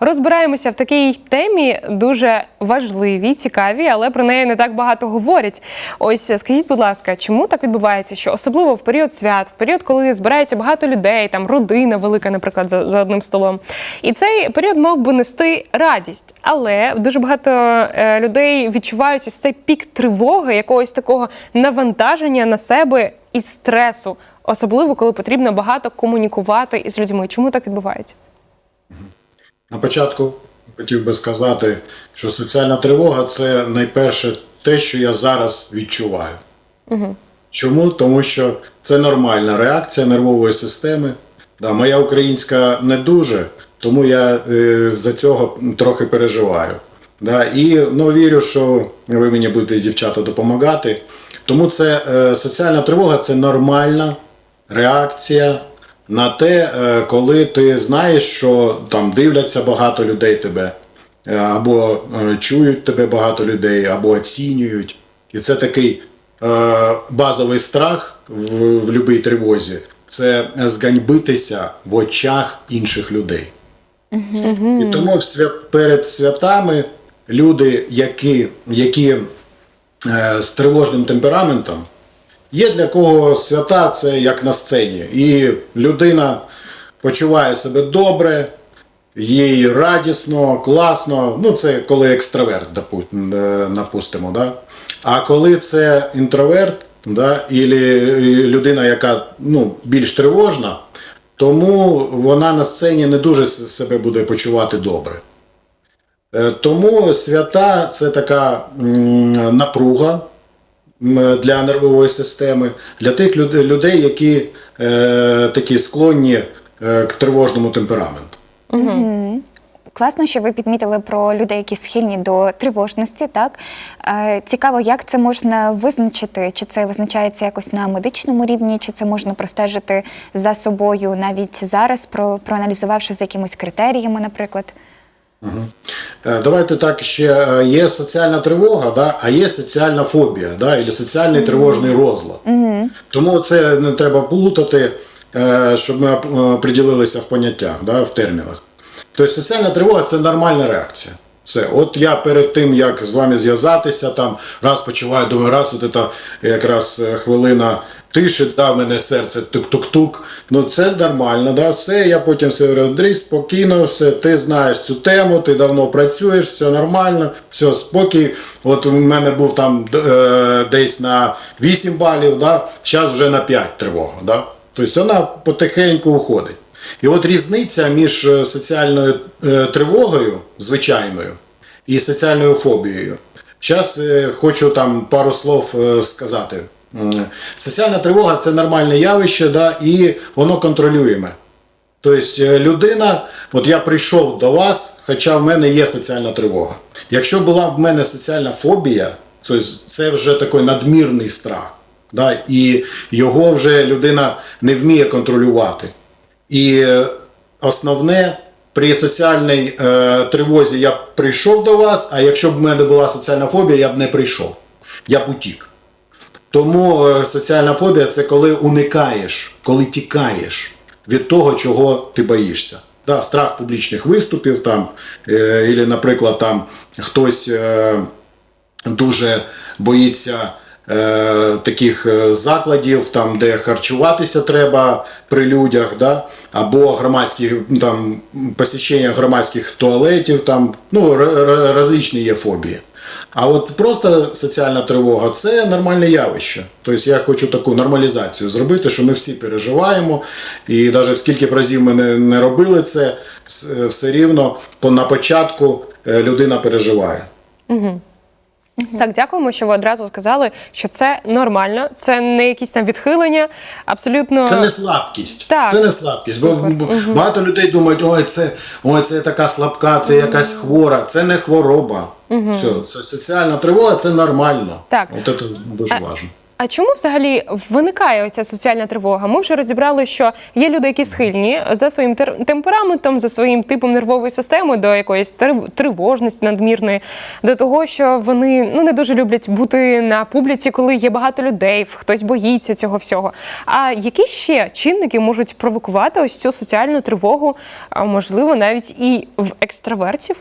Розбираємося в такій темі дуже важливій, цікавій, але про неї не так багато говорять. Ось скажіть, будь ласка, чому так відбувається? Що особливо в період свят, в період, коли збирається багато людей, там родина велика, наприклад, за, за одним столом, і цей період мав би нести радість, але дуже багато е, людей відчувають ось цей пік тривоги, якогось такого навантаження на себе і стресу, особливо коли потрібно багато комунікувати із людьми. Чому так відбувається? На початку хотів би сказати, що соціальна тривога це найперше те, що я зараз відчуваю. Угу. Чому? Тому що це нормальна реакція нервової системи. Да, моя українська не дуже, тому я е, за цього трохи переживаю. Да, і ну, вірю, що ви мені будете, дівчата, допомагати. Тому це е, соціальна тривога це нормальна реакція на те, е, коли ти знаєш, що там дивляться багато людей тебе, е, або е, чують тебе багато людей, або оцінюють. І це такий базовий страх в, в будь-якій тривозі це зганьбитися в очах інших людей. І тому свят, перед святами люди, які, які з тривожним темпераментом, Є для кого свята це як на сцені. І людина почуває себе добре, їй радісно, класно. Ну, це коли екстраверт, е, напустимо. Да? А коли це інтроверт, да, і людина, яка ну, більш тривожна, тому вона на сцені не дуже себе буде почувати добре. Е, Тому свята це така напруга для нервової системи, для тих людей, які е, такі склонні е, к тривожному темпераменту. Класно, що ви підмітили про людей, які схильні до тривожності. Так Е, цікаво, як це можна визначити? Чи це визначається якось на медичному рівні, чи це можна простежити за собою навіть зараз, про проаналізувавши з якимись критеріями, наприклад? Е, Давайте так ще е, є соціальна тривога, да, а є соціальна фобія, да, або соціальний тривожний розлад. Тому це не треба плутати, е, щоб ми е, приділилися в поняттях, да, в термінах. Тобто соціальна тривога це нормальна реакція. Все, от я перед тим, як з вами зв'язатися, там раз почуваю, думаю, раз, от це якраз е, хвилина тиші, да, мене серце тук-тук-тук. Ну це нормально, да, все. Я потім все говорю, Андрій, спокійно, все, ти знаєш цю тему, ти давно працюєш, все нормально, все, спокій. От у мене був там е, десь на 8 балів, да, зараз вже на 5 тривога. Да? Тобто вона потихеньку уходить. І от різниця між е, соціальною е, тривогою, звичайною, і соціальною фобією. Зараз е, хочу там пару слов сказати. М, Соціальна тривога це нормальне явище, да, і воно контролюєме. Тобто е, людина, от я прийшов до вас, хоча в мене є соціальна тривога. Якщо була в мене соціальна фобія, це вже такий надмірний страх. Да, і його вже людина не вміє контролювати. І е, основне, при соціальній е, тривозі я прийшов до вас, а якщо б в мене була соціальна фобія, я б не прийшов. Я б утік. Тому е, соціальна фобія це коли уникаєш, коли тікаєш від того, чого ти боїшся. Да, страх публічних виступів, там, е, і, наприклад, там хтось е, дуже боїться е, таких е, закладів, там, де харчуватися треба при людях, да? або громадських там, посещення громадських туалетів, там, ну, различні є фобії. А от просто соціальна тривога це нормальне явище. Тобто я хочу таку нормалізацію зробити, що ми всі переживаємо, і навіть скільки б разів ми не, робили це, все рівно на початку е, людина переживає. Так, дякуємо, що ви одразу сказали, що це нормально, це не якісь там відхилення, абсолютно Це не слабкість. Так. Це не слабкість. Бо бо багато людей думають, ой, це, ой, це така слабка, це якась хвора. Це не хвороба. Все, це соціальна тривога, це нормально. Так. От це дуже важливо. А чому взагалі виникає оця соціальна тривога? Ми вже розібрали, що є люди, які схильні за своїм темпераментом, за своїм типом нервової системи до якоїсь тривожності надмірної, до того, що вони ну не дуже люблять бути на публіці, коли є багато людей, хтось боїться цього всього. А які ще чинники можуть провокувати ось цю соціальну тривогу, можливо, навіть і в екстравертів?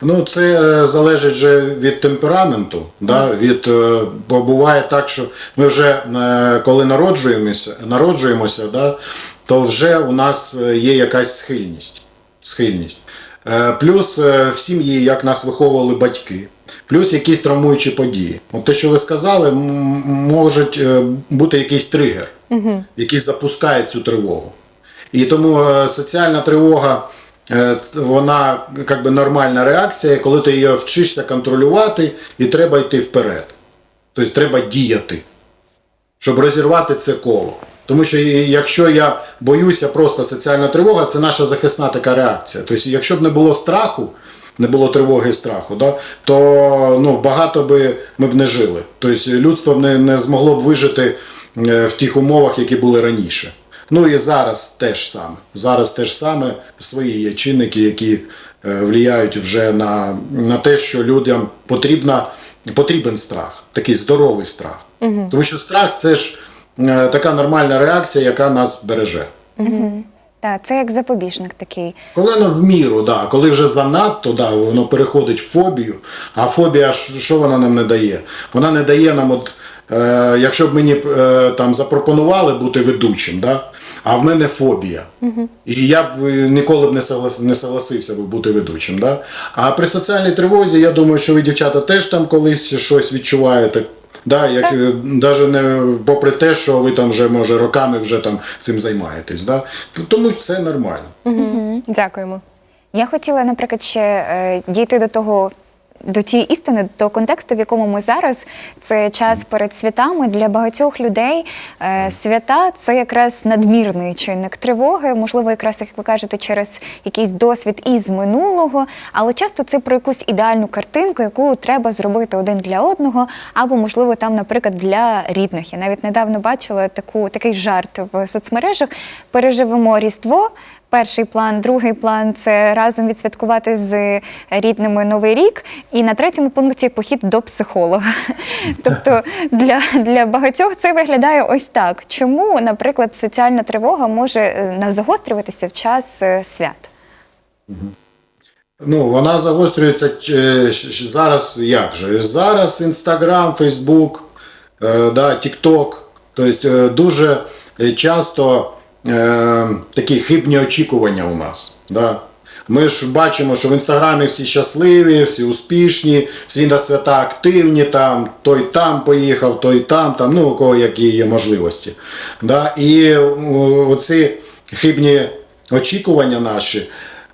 Ну, це е, залежить вже від темпераменту. Да? Від, е, бо буває так, що ми вже е, коли народжуємося, народжуємося да? то вже у нас є якась схильність. схильність. Плюс в сім'ї, як нас виховували батьки, плюс якісь травмуючі події. От те, що ви сказали, м- можуть е, бути якийсь тригер, який запускає цю тривогу. І тому соціальна тривога вона як би нормальна реакція, коли ти її вчишся контролювати, і треба йти вперед. Тобто треба діяти, щоб розірвати це коло. Тому що якщо я боюся, просто соціальна тривога це наша захисна така реакція. Тобто, якщо б не було страху, не було тривоги і страху, да, то ну, багато би ми б не жили. Тобто людство б не, не змогло б вижити е, в тих умовах, які були раніше. Ну і зараз теж саме. Зараз теж саме свої є чинники, які е, влияють вже на, на те, що людям потрібна, потрібен страх, такий здоровий страх. Тому що страх це ж е, така нормальна реакція, яка нас береже. Так, це як запобіжник такий. Коли воно в міру, да, коли вже занадто, да, воно переходить в фобію, а фобія, що що вона нам не дає? Вона не дає нам, от, е, якщо б мені е, там запропонували бути ведучим, да, а в мене фобія. І я б е, ніколи б не, соглас, не согласився б бути ведучим. Да? А при соціальній тривозі, я думаю, що ви, дівчата, теж там колись щось відчуваєте. Да, як, даже не попри те, що ви там вже може роками вже там цим займаєтесь. Да? Тому це нормально. Дякуємо. Я хотіла, наприклад, ще е, дійти до того. До тієї істини, до контексту, в якому ми зараз, це час перед святами для багатьох людей. Е, свята це якраз надмірний чинник тривоги, можливо, якраз як ви кажете, через якийсь досвід із минулого, але часто це про якусь ідеальну картинку, яку треба зробити один для одного, або, можливо, там, наприклад, для рідних. Я навіть недавно бачила таку такий жарт в соцмережах. Переживемо різдво. Перший план, другий план це разом відсвяткувати з рідними новий рік. І на третьому пункті похід до психолога. Тобто для, для багатьох це виглядає ось так. Чому, наприклад, соціальна тривога може е, загострюватися в час е, свят? Ну, вона загострюється е, зараз як же? Зараз Інстаграм, Фейсбук, Тікток. Тобто дуже часто е, такі хибні очікування у нас. Да? Ми ж бачимо, що в інстаграмі всі щасливі, всі успішні, всі на свята активні, там, той там поїхав, той там, там, ну у кого які є можливості. Да? І оці хибні очікування наші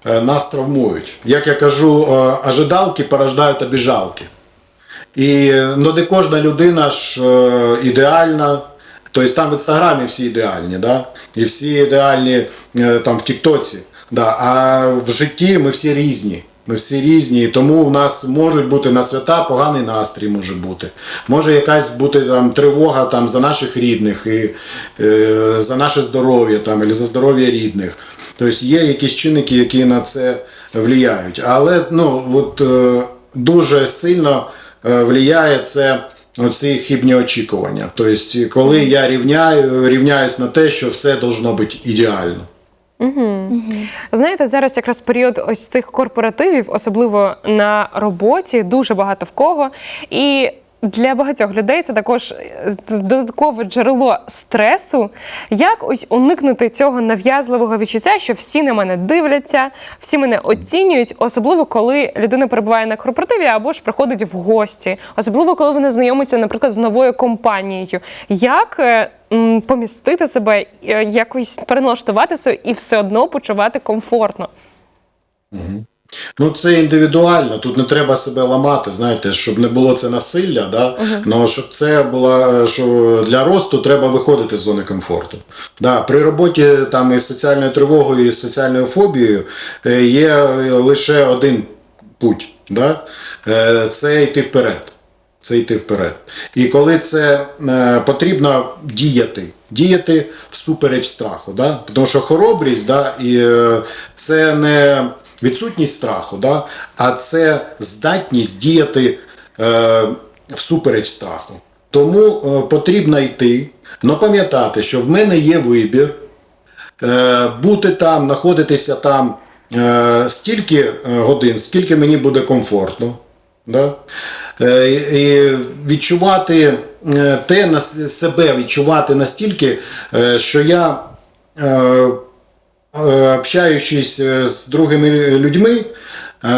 е, нас травмують. Як я кажу, е, ожидалки порождають обіжалки. І ну, не кожна людина ж ідеальна. Тобто там в інстаграмі всі ідеальні, да? і всі ідеальні е, там в Тіктоці. Да? А в житті ми всі різні. Ми всі різні, тому в нас можуть бути на свята поганий настрій може бути. Може якась бути там тривога там, за наших рідних, і, е, за наше здоров'я там, або за здоров'я рідних. Тобто є якісь чинники, які на це впливають. Але ну, от, е, дуже сильно е, впливає це оці хибні очікування. Тобто, коли я рівняю, рівняюсь на те, що все должно бути ідеально. Знаєте, зараз якраз період ось цих корпоративів, особливо на роботі, дуже багато в кого. І для багатьох людей це також е, додаткове джерело стресу. Як ось уникнути цього нав'язливого відчуття, що всі на мене дивляться, всі мене оцінюють, особливо коли людина перебуває на корпоративі або ж приходить в гості, особливо коли вони знайомиться, наприклад, з новою компанією. Як е, помістити себе, е, якось переналаштуватися і все одно почувати комфортно? Ну, це індивідуально, тут не треба себе ламати, знаєте, щоб не було це насилля, да? но щоб це було, що для росту треба виходити з зони комфорту. Да, при роботі там із соціальною тривогою і з соціальною фобією е, є лише один путь. Да? Е, Це йти вперед. це йти вперед. І коли це е, потрібно діяти, діяти всупереч страху. Да? Тому що хоробрість да, і, це не відсутність страху, да? а це здатність діяти е, всупереч страху. Тому е, потрібно йти, але пам'ятати, що в мене є вибір е, бути там, знаходитися там е, стільки е, годин, скільки мені буде комфортно. Да? Е, і відчувати е, те на себе, відчувати настільки, е, що я, общаючись е, з другими людьми, е,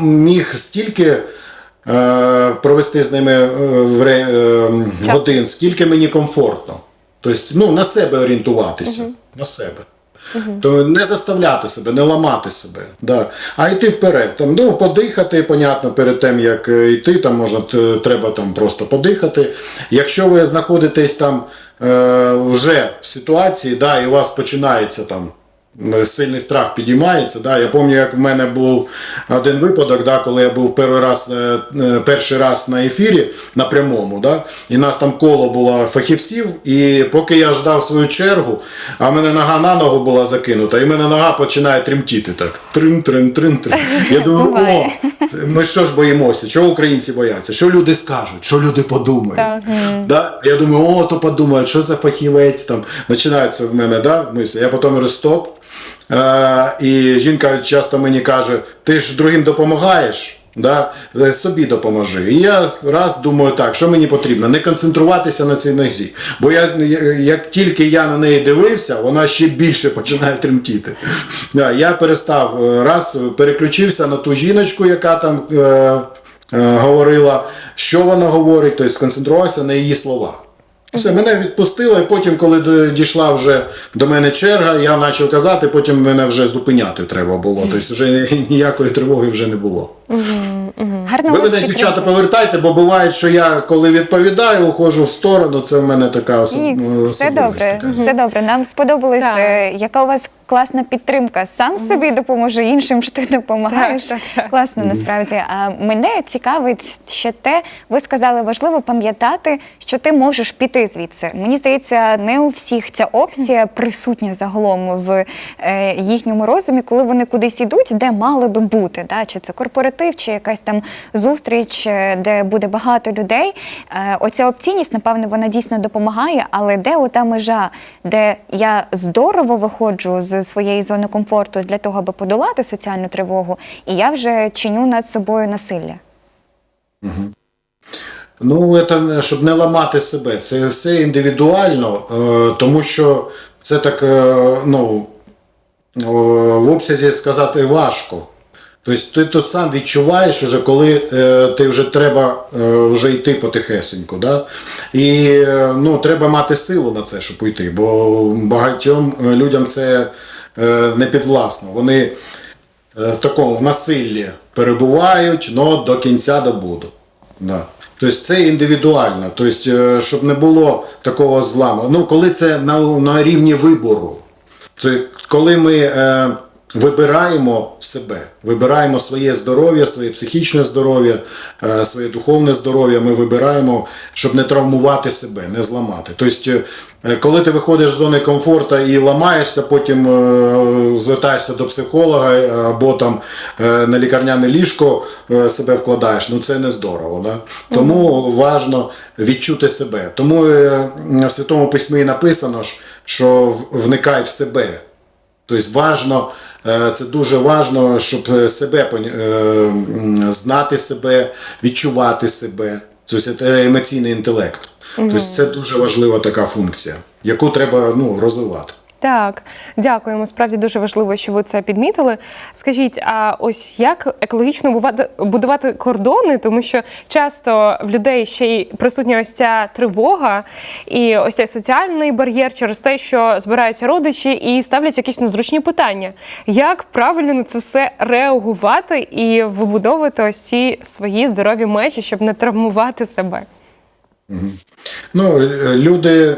міг стільки е, провести з ними в е, годин, скільки мені комфортно. Тобто, ну, на себе орієнтуватися. На себе. То не заставляти себе, не ламати себе, да. а йти вперед. Там, ну, подихати, понятно, перед тим, як е, йти, там можна, треба там просто подихати. Якщо ви знаходитесь там е, вже в ситуації, да, і у вас починається там. Е, Сильний страх підіймається. Да. Я пам'ятаю, як в мене був один випадок, да, коли я був перший раз, е, е, перший раз на ефірі на прямому, да, і нас там коло було фахівців, і поки я ждав свою чергу, а в мене нога на ногу була закинута, і в мене нога починає тремтіти так. Трим, трим, трим, трим. Я думаю, о, ми що ж боїмося? Чого українці бояться? Що люди скажуть? Що люди подумають? Так. Да? Я думаю, о, то подумають, що за фахівець там. Починається в мене да, мислі. Я потім говорю, стоп. Е, і жінка часто мені каже: ти ж другим допомагаєш. Да? Е, Собі допоможи. І я раз думаю так, що мені потрібно? Не концентруватися на цій нозі. Бо я, як тільки я на неї дивився, вона ще більше починає тремтіти. Я перестав е, раз переключився на ту жіночку, яка там говорила, що вона говорить, тобто сконцентрувався на її словах. Все, мене відпустило, і потім, коли дійшла вже до мене черга, я почав казати, потім мене вже зупиняти треба було. Тобто вже ніякої тривоги вже не було. Гарно Ви мене, дівчата, повертайте, бо буває, що я коли відповідаю, уходжу в сторону. Це в мене така особ... Ні, особливість. все добре, така. все добре. Нам сподобалось, Так. е, яка у вас класна підтримка. Сам собі допоможе іншим, що ти допомагаєш. Так, так, так. Класно, насправді. А мене цікавить ще те, ви сказали, важливо пам'ятати, що ти можеш піти звідси. Мені здається, не у всіх ця опція присутня загалом в е, їхньому розумі, коли вони кудись ідуть, де мали би бути. Да? Чи це корпоратив, чи якась там зустріч, е, де буде багато людей. Е, оця опційність, напевно, вона дійсно допомагає, але де ота межа, де я здорово виходжу з своєї зони комфорту для того, аби подолати соціальну тривогу, і я вже чиню над собою насилля. Ну, не- щоб не ламати себе, це все індивідуально, е, тому що це так ну, в обсязі сказати важко. Тобто ти тут сам відчуваєш, уже, коли е, ти вже треба е, вже йти потихесеньку. Да? І е, ну, треба мати силу на це, щоб уйти, бо багатьом е, людям це е, не підвласно. Вони е, в такому в насиллі перебувають, але до кінця добудуть. Да. Тобто це індивідуально, тобто, е, щоб не було такого зламу. Ну, коли це на, на рівні вибору, це коли ми е, вибираємо себе, вибираємо своє здоров'я, своє психічне здоров'я, е, своє духовне здоров'я, ми вибираємо, щоб не травмувати себе, не зламати. Тобто, е, коли ти виходиш з зони комфорту і ламаєшся, потім е, звертаєшся до психолога або там на лікарняне ліжко себе вкладаєш, ну це не здорово. Да? Тому важно відчути себе. Тому в Святому Письмі написано, що вникай в себе. Тобто важно, це дуже важливо, щоб е, себе е, знати себе, відчувати себе. Це емоційний інтелект. Тобто це дуже важлива така функція, яку треба ну, розвивати. Так, дякуємо. Справді дуже важливо, що ви це підмітили. Скажіть, а ось як екологічно будувати кордони, тому що часто в людей ще й присутня ось ця тривога і ось цей соціальний бар'єр через те, що збираються родичі і ставлять якісь незручні питання. Як правильно на це все реагувати і вибудовувати ось ці свої здорові межі, щоб не травмувати себе? Ну, е, люди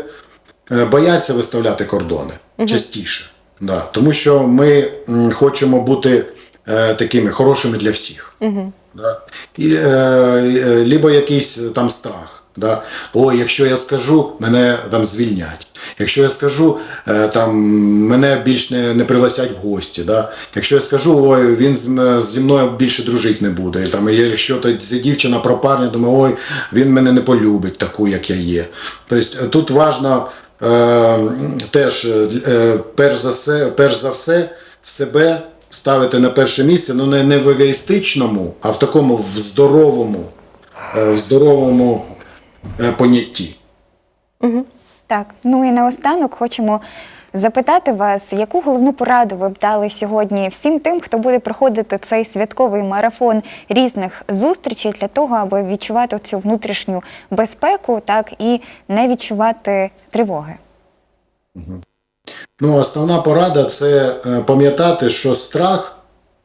е, бояться виставляти кордони частіше. Да. Тому що ми м, хочемо бути е, такими хорошими для всіх. Да? І, е, е, либо якийсь е, там страх. Да? Ой, якщо я скажу, мене там звільнять. Якщо я скажу, е, там мене більш не, не пригласять в гості. Да? Якщо я скажу, ой, він з- зі мною більше дружити не буде. Там, якщо то ця дівчина пропарне, думаю, ой, він мене не полюбить таку, як я є. Тобто тут важливо е, теж, е, перш за все, перш за все, себе ставити на перше місце, ну не, в егоїстичному, а в такому в здоровому, е, в здоровому понятті. понятті. Так, ну і наостанок хочемо запитати вас, яку головну пораду ви б дали сьогодні всім тим, хто буде проходити цей святковий марафон різних зустрічей для того, аби відчувати цю внутрішню безпеку, так і не відчувати тривоги. Ну, основна порада це е, пам'ятати, що страх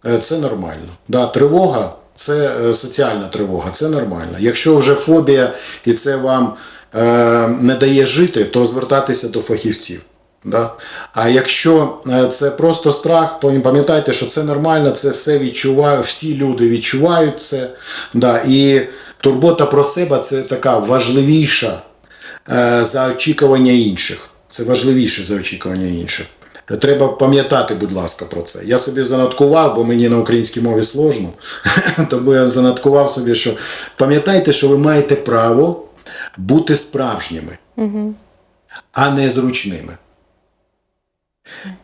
е, це нормально. Да, тривога це е, соціальна тривога, це нормально. Якщо вже фобія і це вам не дає жити, то звертатися до фахівців. Да? А якщо е, це просто страх, пам'ятайте, що це нормально, це все відчувають, всі люди відчувають це. Да? І турбота про себе це така важливіша е, за очікування інших. Це важливіше за очікування інших. Треба пам'ятати, будь ласка, про це. Я собі занадкував, бо мені на українській мові сложно. Тому я занадкував собі, що пам'ятайте, що ви маєте право бути справжніми, а не зручними.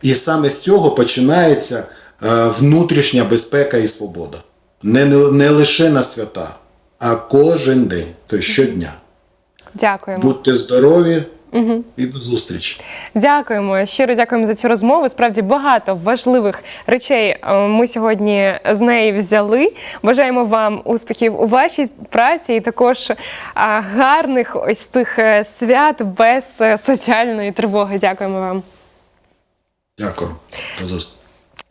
І саме з цього починається е, внутрішня безпека і свобода. Не, не, не лише на свята, а кожен день, тобто щодня. Дякуємо. Будьте здорові і до зустрічі. Дякуємо, щиро дякуємо за цю розмову. Справді багато важливих речей е, ми сьогодні з неї взяли. Бажаємо вам успіхів у вашій праці і також е, гарних ось тих свят без соціальної тривоги. Дякуємо вам. Дякую.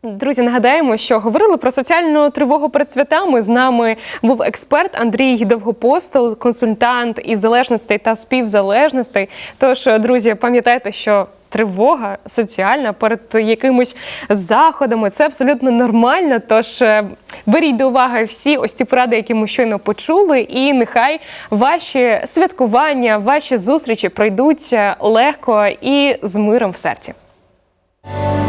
Друзі, нагадаємо, що говорили про соціальну тривогу перед святами. З нами був експерт Андрій Довгопостол, консультант із залежностей та співзалежностей. Тож, друзі, пам'ятайте, що тривога соціальна перед якимись заходами це абсолютно нормально. Тож е, беріть до уваги всі ось ці поради, які ми щойно почули, і нехай ваші святкування, ваші зустрічі пройдуть легко і з миром в серці. you